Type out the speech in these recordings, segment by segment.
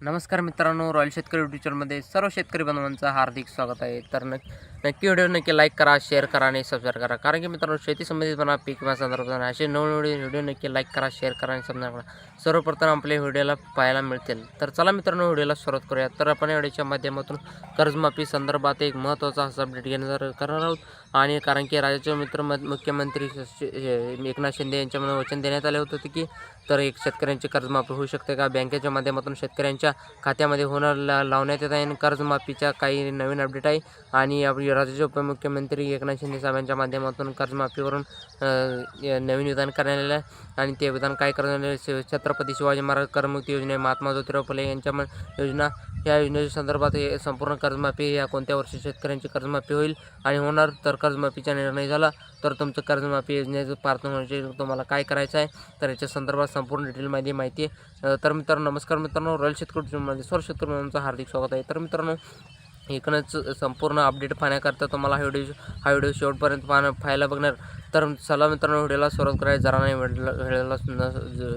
नमस्कार मित्रांनो रॉयल शेतकरी युट्यूब चॅनलमध्ये सर्व शेतकरी बांधवांचं हार्दिक स्वागत आहे. तर नक्की नक्की व्हिडिओ नक्की लाईक करा शेअर करा आणि सबस्क्राईब करा. कारण की मित्रांनो शेती संबंधित म्हणा पीक विमा संदर्भात असे नवनवीन व्हिडिओ नक्की लाईक करा शेअर करा आणि समजा करा. सर्वप्रथम आपल्या व्हिडिओला पाहायला मिळतील. तर चला मित्रांनो व्हिडिओला सुरुवात करूया. तर आपण व्हिडिओच्या माध्यमातून कर्जमाफी संदर्भात एक महत्त्वाचा असा अपडेट घेणार करणार आहोत. आणि कारण की राज्याचे मित्र म- मुख्यमंत्री एकनाथ शिंदे यांच्यामध्ये वचन देण्यात आले होते की तर एक शेतकऱ्यांची कर्जमाफी होऊ शकते का? बँकेच्या माध्यमातून शेतकऱ्यांच्या खात्यामध्ये होणार ला लावण्यात येत आहे आणि कर्जमाफीच्या काही नवीन अपडेट आहे. आणि आपली राज्याचे उपमुख्यमंत्री एकनाथ शिंदे साहेबांच्या माध्यमातून कर्जमाफीवरून नवीन विधान करण्यात आलेलं आहे. आणि ते विधान काय करण्यात आले छत्रपती शिवाजी महाराज करमुक्ती योजना महात्मा ज्योतिराव फुले यांच्या योजना या योजनेच्या संदर्भात हे संपूर्ण कर्जमाफी या कोणत्या वर्षी शेतकऱ्यांची कर्जमाफी होईल आणि होणार? तर कर्जमाफीचा निर्णय झाला. तर तुमचं कर्जमाफी योजनेचं पार्थ होण्याचे तुम्हाला काय करायचं आहे? तर याच्या संदर्भात संपूर्ण डिटेलमध्ये माहिती आहे. तर मित्रांनो नमस्कार मित्रांनो. रॉयल शेतकरी मध्ये सर्व शेतकरी हार्दिक स्वागत आहे. तर मित्रांनो एकूणच संपूर्ण अपडेट पाहण्याकरता तुम्हाला हा व्हिडिओ हा व्हिडिओ शेवटपर्यंत पाहणं पाहायला बघणार. तर चला मित्रांनो व्हिडिओला सुरुवात करायला जरा नाही वेळ वेळेला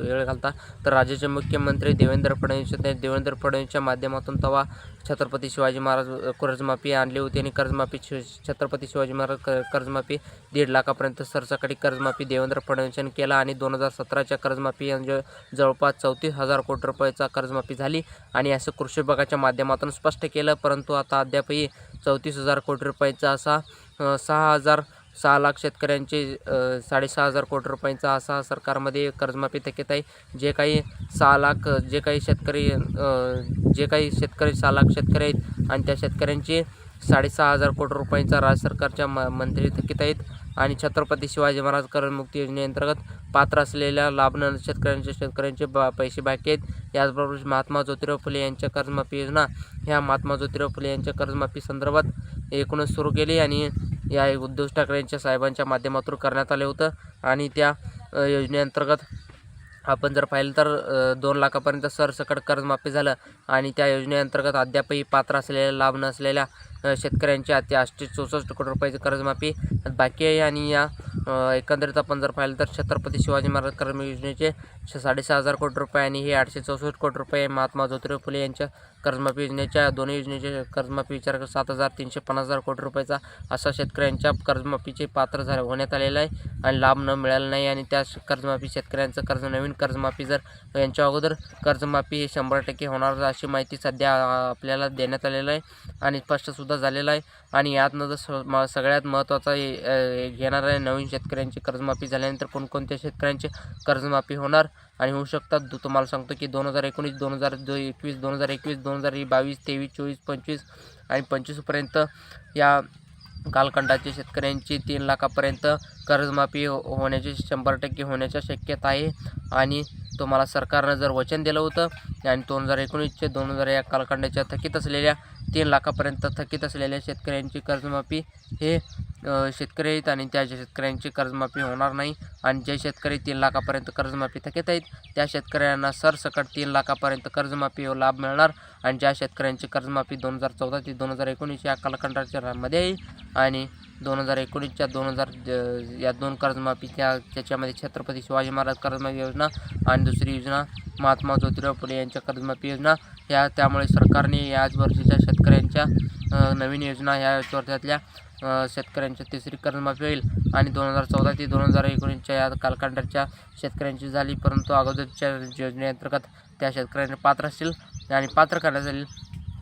वेळ घालता. तर राज्याचे मुख्यमंत्री देवेंद्र फडणवीस देवेंद्र फडणवीसच्या माध्यमातून तेव्हा छत्रपती शिवाजी महाराज कर्जमाफी आणली होती आणि कर्जमाफी छत्रपती शिवाजी महाराज कर्जमाफी दीड लाखापर्यंत सरसकट कर्जमाफी देवेंद्र फडणवीस यांनी केला आणि दोन हजार सतराच्या कर्जमाफी म्हणजे जवळपास चौतीस हजार कोटी रुपयाचा कर्जमाफी झाली. आणि असं कृषी विभागाच्या माध्यमातून स्पष्ट केलं. परंतु आता अद्यापही चौतीस हजार कोटी रुपयांचा असा सहा हजार सहा लाख शेतकऱ्यांचे साडेसहा हजार कोटी रुपयांचा असा सरकारमध्ये कर्जमाफी थकीत आहे. जे काही सहा लाख जे काही शेतकरी जे काही शेतकरी सहा लाख शेतकरी आहेत आणि त्या शेतकऱ्यांचे साडेसहा हजार कोटी रुपयांचा राज्य सरकारच्या म मंत्री थकीत आहेत. आणि छत्रपती शिवाजी महाराज कर्जमुक्ती योजनेअंतर्गत पात्र असलेल्या लाभन शेतकऱ्यांचे शेतकऱ्यांचे बा पैसे बाकी आहेत. याचबरोबर महात्मा ज्योतिराव फुले यांच्या कर्जमाफी योजना. ह्या महात्मा ज्योतिराव फुले यांच्या कर्जमाफी संदर्भात एकूणच सुरू केली आणि या उद्धव ठाकरे यांच्या साहेबांच्या माध्यमातून करण्यात आले होतं. आणि त्या योजनेअंतर्गत आपण जर पाहिलं तर दोन लाखापर्यंत सरसकट कर्जमाफी झालं. आणि त्या योजनेअंतर्गत अद्यापही पात्र असलेल्या लाभ नसलेल्या शेतकऱ्यांची शेतकऱ्यांच्या आठशे चौसष्ट कोटी रुपयाची कर्जमाफी. बाकी आहे आणि या एकंदरीत आपण जर पाहिलं तर छत्रपती शिवाजी महाराज कर्म योजनेचे साडेसहा हजार कोटी रुपये आणि हे आठशे चौसष्ट कोटी रुपये महात्मा ज्योतिराव फुले यांच्या कर्जमाफी योजनेच्या दोन्ही योजनेचे कर्जमाफी विचार सात हजार तीनशे पन्नास हजार कोटी रुपयाचा असा शेतकऱ्यांच्या कर्जमाफीचे पात्र झाले होण्यात आलेलं आहे आणि लाभ न मिळाला नाही आणि त्या कर्जमाफी शेतकऱ्यांचं कर्ज नवीन कर्जमाफी जर यांच्या अगोदर कर्जमाफी हे शंभर टक्के होणार अशी माहिती सध्या आपल्याला देण्यात आलेलं आहे आणि स्पष्टसुद्धा झालेलं आहे आणि यातनं जर स- म- सगळ्यात महत्त्वाचा घेणार आहे नवीन शेतकऱ्यांची कर्जमाफी झाल्यानंतर कोणकोणत्या शेतकऱ्यांची कर्जमाफी होणार आणि होऊ शकतात. तुम्हाला सांगतो की दोन हजार एकोणीस दोन हजार दो एकवीस दोन हजार एकवीस दोन हजार बावीस तेवीस चोवीस पंचवीस आणि पंचवीसपर्यंत या कालखंडाचे शेतकऱ्यांची तीन लाखापर्यंत कर्जमाफी हो- होण्याची शंभर टक्के होण्याच्या शक्यता आहे. आणि तुम्हाला सरकारनं जर वचन दिलं होतं आणि दोन हजार एकोणीसचे दोन हजार या कालखंडाच्या थकीत असलेल्या तीन लाखापर्यंत थकीत असलेल्या शेतकऱ्यांची कर्जमाफी हे शेतकरी आहेत आणि त्या शेतकऱ्यांची कर्जमाफी होणार नाही. आणि जे शेतकरी तीन लाखापर्यंत कर्जमाफी थकीत आहेत त्या शेतकऱ्यांना सरसकट तीन लाखापर्यंत कर्जमाफी लाभ मिळणार. आणि ज्या शेतकऱ्यांची कर्जमाफी दोन हजार चौदा ते दोन हजार एकोणीस या कालखंडाच्यामध्ये येईल आहे आणि दोन हजार एकोणीसच्या दोन हजार या दोन कर्जमाफीच्या त्याच्यामध्ये छत्रपती शिवाजी महाराज कर्जमाफी योजना आणि दुसरी योजना महात्मा ज्योतिराव फुले यांच्या कर्जमाफी योजना या त्यामुळे सरकारने याच वर्षीच्या शेतकऱ्यांच्या नवीन योजना ह्या वर्षातल्या शेतकऱ्यांच्या तिसरी कर्जमाफी होईल आणि दोन हजार चौदा ते दोन हजार एकोणीसच्या या कालखंडाच्या शेतकऱ्यांची झाली. परंतु अगोदरच्या योजनेअंतर्गत त्या शेतकऱ्यांनी पात्र असतील आणि पात्र करण्यात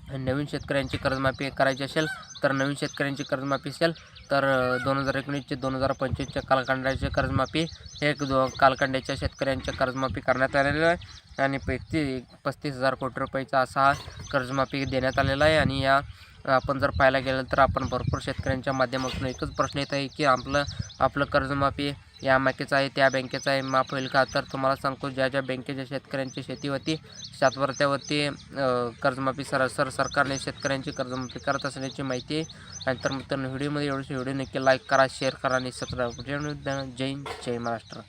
आणि नवीन शेतकऱ्यांची कर्जमाफी करायची असेल तर नवीन शेतकऱ्यांची कर्जमाफी असेल तर दोन हजार एकोणीसचे दोन हजार पंचवीसच्या कालखंडाची कर्जमाफी हे एक दो कालखंडाच्या शेतकऱ्यांच्या कर्जमाफी करण्यात आलेलं आहे आणि पैती पस्तीस हजार कोटी रुपयाचा असा हा कर्जमाफी देण्यात आलेला आहे. आणि या आपण जर पाहायला गेलं तर आपण भरपूर शेतकऱ्यांच्या माध्यमातून एकच प्रश्न येत आहे की आपलं आपलं कर्जमाफी या बँकेचं आहे त्या बँकेचं आहे माफ होईल का? तर तुम्हाला सांगतो ज्या ज्या बँकेच्या शेतकऱ्यांची शेती होती सातबाऱ्यावरती कर्जमाफी सर सर सरकारने शेतकऱ्यांची कर्जमाफी करत असल्याची माहिती आहे. आणि तर मित्रांनो व्हिडिओमध्ये एवढं व्हिडिओ नक्की लाईक करा शेअर करा आणि सबस्क्राईब जय हिंद, जय महाराष्ट्र.